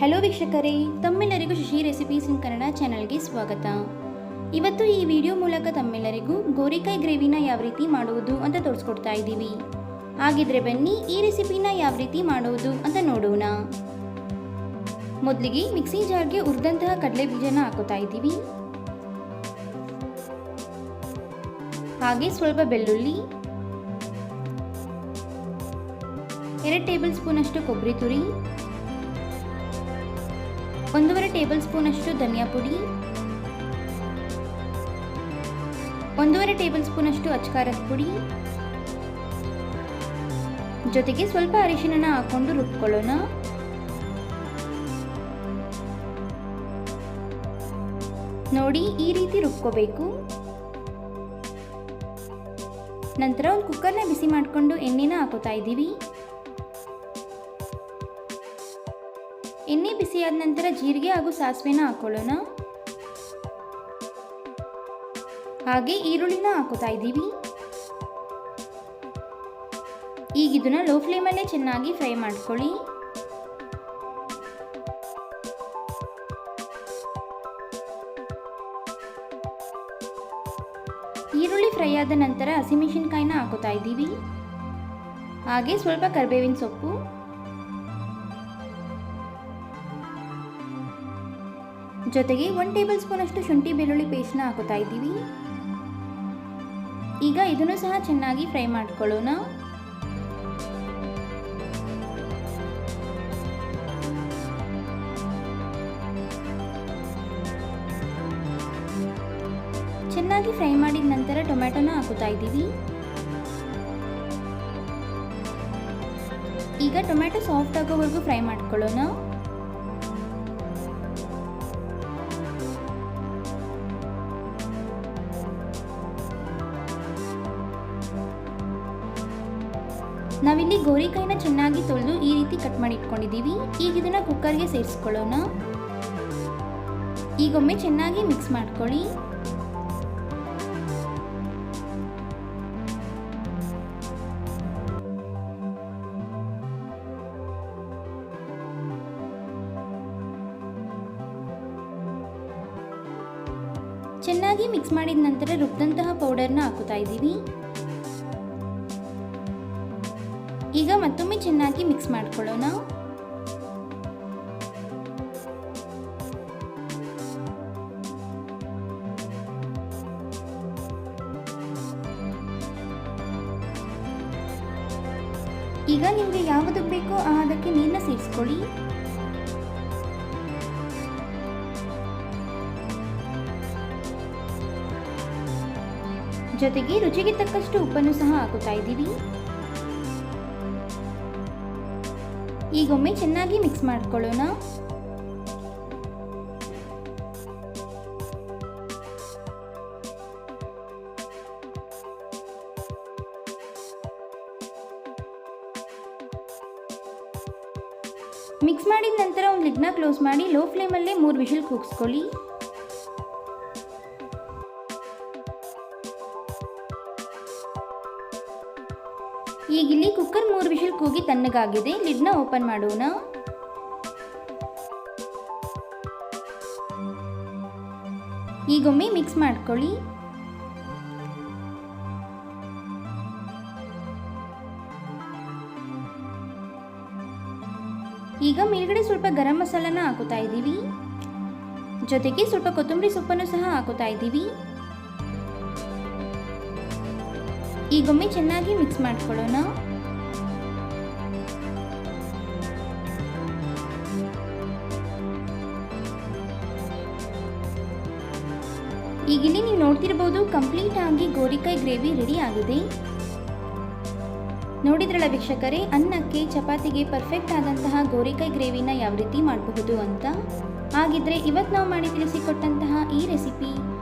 Hello ವೀಕ್ಷಕರೇ, ತಮ್ಮೆಲ್ಲರಿಗೂ Shashi recipes ಇನ್ ಕನ್ನಡ ಚಾನಲ್ಗೆ ಸ್ವಾಗತ. ಇವತ್ತು ಈ ವಿಡಿಯೋ ಮೂಲಕ ತಮ್ಮೆಲ್ಲರಿಗೂ ಗೋರಿಕಾಯಿ ಗ್ರೇವಿನ ಯಾವ ರೀತಿ ಮಾಡುವುದು ಅಂತ ತೋರಿಸ್ಕೊಡ್ತಾ ಇದ್ದೀವಿ. ಹಾಗಿದ್ರೆ ಬನ್ನಿ ಈ ರೆಸಿಪಿನ ಯಾವ ರೀತಿ ಮಾಡುವುದು ಅಂತ ನೋಡೋಣ. ಮೊದಲಿಗೆ ಮಿಕ್ಸಿ ಜಾರ್ಗೆ ಹುರಿದಂತಹ ಕಡಲೆ ಬೀಜನ ಹಾಕೋತಾ ಇದ್ದೀವಿ. ಹಾಗೆ ಸ್ವಲ್ಪ ಬೆಳ್ಳುಳ್ಳಿ. ಎರಡು ಟೇಬಲ್ ಸ್ಪೂನ್ ಅಷ್ಟು ಕೊಬ್ಬರಿ ತುರಿ. ಒಂದೂವರೆ ಟೇಬಲ್ ಸ್ಪೂನಷ್ಟು ಧನಿಯಾ ಪುಡಿ. ಒಂದೂವರೆ ಟೇಬಲ್ ಸ್ಪೂನಷ್ಟು ಅಚ್ಕಾರದ ಪುಡಿ. ಜೊತೆಗೆ ಸ್ವಲ್ಪ ಅರಿಶಿನ ಹಾಕೊಂಡು ರುಬ್ಕೊಳ್ಳೋಣ. ನೋಡಿ, ಈ ರೀತಿ ರುಬ್ಕೋಬೇಕು. ನಂತರ ಒಂದು ಕುಕ್ಕರ್ನ ಬಿಸಿ ಮಾಡಿಕೊಂಡು ಎಣ್ಣೆನ ಹಾಕೋತಾ ಇದ್ದೀವಿ. ಎಣ್ಣೆ ಬಿಸಿಯಾದ ನಂತರ ಜೀರಿಗೆ ಹಾಗೂ ಸಾಸಿವೆನ ಹಾಕೊಳ್ಳೋಣ. ಹಾಗೆ ಈರುಳ್ಳಿನ ಹಾಕೋತಾ ಇದ್ದೀವಿ. ಈಗ ಇದನ್ನ ಲೋ ಫ್ಲೇಮಲ್ಲೇ ಚೆನ್ನಾಗಿ ಫ್ರೈ ಮಾಡ್ಕೊಳ್ಳಿ. ಈರುಳ್ಳಿ ಫ್ರೈ ಆದ ನಂತರ ಹಸಿಮೆಣಸಿನ್ಕಾಯಿನ ಹಾಕೋತಾ ಇದ್ದೀವಿ. ಹಾಗೆ ಸ್ವಲ್ಪ ಕರಿಬೇವಿನ ಸೊಪ್ಪು. ಜೊತೆಗೆ ಒನ್ ಟೇಬಲ್ ಸ್ಪೂನ್ ಅಷ್ಟು ಶುಂಠಿ ಬೆಳ್ಳುಳ್ಳಿ ಪೇಸ್ಟ್ನ ಹಾಕೋತಾ ಇದ್ದೀವಿ. ಈಗ ಇದನ್ನು ಸಹ ಚೆನ್ನಾಗಿ ಫ್ರೈ ಮಾಡ್ಕೊಳ್ಳೋಣ. ಚೆನ್ನಾಗಿ ಫ್ರೈ ಮಾಡಿದ ನಂತರ ಟೊಮ್ಯಾಟೊನ ಹಾಕುತ್ತಾ ಇದ್ದೀವಿ. ಈಗ ಟೊಮ್ಯಾಟೊ ಸಾಫ್ಟ್ ಆಗೋವರೆಗೂ ಫ್ರೈ ಮಾಡ್ಕೊಳ್ಳೋಣ. ನಾವಿಲ್ಲಿ ಗೋರಿಕಾಯಿನ ಚೆನ್ನಾಗಿ ತೊಳೆದು ಈ ರೀತಿ ಕಟ್ ಮಾಡಿ ಇಟ್ಕೊಂಡಿದ್ದೀವಿ. ಈಗ ಇದನ್ನ ಕುಕ್ಕರ್ಗೆ ಸೇರಿಸ್ಕೊಳ್ಳೋಣ. ಈಗೊಮ್ಮೆ ಚೆನ್ನಾಗಿ ಮಿಕ್ಸ್ ಮಾಡ್ಕೊಳ್ಳಿ. ಚೆನ್ನಾಗಿ ಮಿಕ್ಸ್ ಮಾಡಿದ ನಂತರ ರುಬ್ಬಿದಂತಹ ಪೌಡರ್ನ ಹಾಕುತ್ತಾ ಇದ್ದೀವಿ. ಈಗ ಮತ್ತೊಮ್ಮೆ ಚೆನ್ನಾಗಿ ಮಿಕ್ಸ್ ಮಾಡ್ಕೊಳ್ಳೋಣ. ಈಗ ನಿಮಗೆ ಯಾವುದು ಬೇಕೋ ಅದಕ್ಕೆ ನೀರನ್ನ ಸೇರಿಸ್ಕೊಳ್ಳಿ. ಜೊತೆಗೆ ರುಚಿಗೆ ತಕ್ಕಷ್ಟು ಉಪ್ಪನ್ನು ಸಹ ಹಾಕುತ್ತಾ ಇದ್ದೀವಿ. ಈಗೊಮ್ಮೆ ಚೆನ್ನಾಗಿ ಮಿಕ್ಸ್ ಮಾಡ್ಕೊಳ್ಳೋಣ. ಮಿಕ್ಸ್ ಮಾಡಿದ ನಂತರ ಒಂದು ಲಿಡ್ನ ಕ್ಲೋಸ್ ಮಾಡಿ ಲೋ ಫ್ಲೇಮಲ್ಲೇ ಮೂರು ವಿಷಲ್ ಕೂಗಿಸ್ಕೊಳ್ಳಿ. ಈಗ ಇಲ್ಲಿ ಕುಕ್ಕರ್ ಮೂರು ವಿಷಲ್ ಕೂಗಿ ತಣ್ಣಗಾಗಿದೆ. ಲಿಡ್ನ ಓಪನ್ ಮಾಡೋಣ. ಈಗೊಮ್ಮೆ ಮಿಕ್ಸ್ ಮಾಡ್ಕೊಳ್ಳಿ. ಈಗ ಮೇಲ್ಗಡೆ ಸ್ವಲ್ಪ ಗರಂ ಮಸಾಲನ ಹಾಕುತ್ತಾ ಇದ್ದೀವಿ. ಜೊತೆಗೆ ಸ್ವಲ್ಪ ಕೊತ್ತಂಬರಿ ಸೊಪ್ಪನ್ನು ಸಹ ಹಾಕುತ್ತಾ ಇದ್ದೀವಿ. ಈಗೊಮ್ಮೆ ಚೆನ್ನಾಗಿ ಮಿಕ್ಸ್ ಮಾಡ್ಕೊಳ್ಳೋಣ. ಈಗಿಲ್ಲಿ ನೀವು ನೋಡ್ತಿರ್ಬೋದು ಕಂಪ್ಲೀಟ್ ಆಗಿ ಗೋರಿಕಾಯಿ ಗ್ರೇವಿ ರೆಡಿ ಆಗಿದೆ. ನೋಡಿದ್ರಲ್ಲ ವೀಕ್ಷಕರೇ, ಅನ್ನಕ್ಕೆ ಚಪಾತಿಗೆ ಪರ್ಫೆಕ್ಟ್ ಆದಂತಹ ಗೋರಿಕಾಯಿ ಗ್ರೇವಿನ ಯಾವ ರೀತಿ ಮಾಡಬಹುದು ಅಂತ? ಹಾಗಿದ್ರೆ ಇವತ್ತು ನಾವು ಮಾಡಿ ತಿಳಿಸಿಕೊಟ್ಟಂತಹ ಈ ರೆಸಿಪಿ